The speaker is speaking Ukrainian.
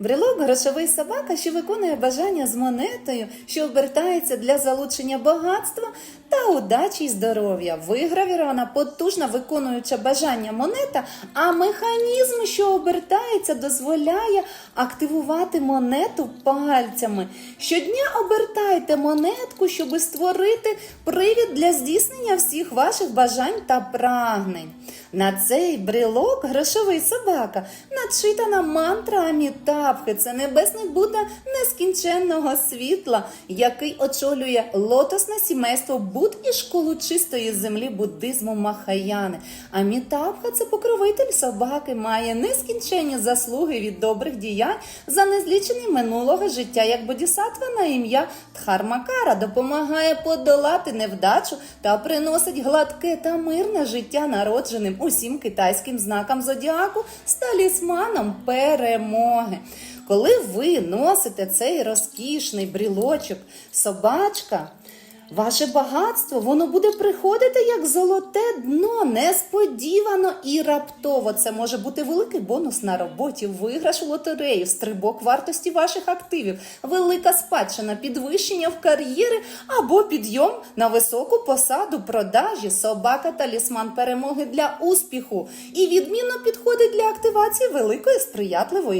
Брелок грошовий собака, що виконує бажання з монетою, що обертається для залучення багатства та удачі й здоров'я. Вигравірована потужна виконуюча бажання монета, а механізм, що обертається, дозволяє активувати монету пальцями. Щодня обертайте монетку, щоб створити привід для здійснення всіх ваших бажань та прагнень. На цей брелок грошовий собака начитана мантра Амітабхи. Це небесний Будда нескінченного світла, який очолює лотосне сімейство Буд і школу чистої землі буддизму Махаяни. Амітабха це покровитель собаки, має нескінченні заслуги від добрих діянь за незлічені минулого життя, як бодісатва на ім'я Дхармакара допомагає подолати невдачу та приносить гладке та мирне життя народженим усім китайським знакам зодіаку з талісманом перемоги. Коли ви носите цей розкішний брілочок, собачка, ваше багатство воно буде приходити як золоте дно, несподівано і раптово. Це може бути великий бонус на роботі, виграш у лотерею, стрибок вартості ваших активів, велика спадщина, підвищення в кар'єри або підйом на високу посаду продажі, собака талісман перемоги для успіху і відмінно підходить для активації великої сприятливої.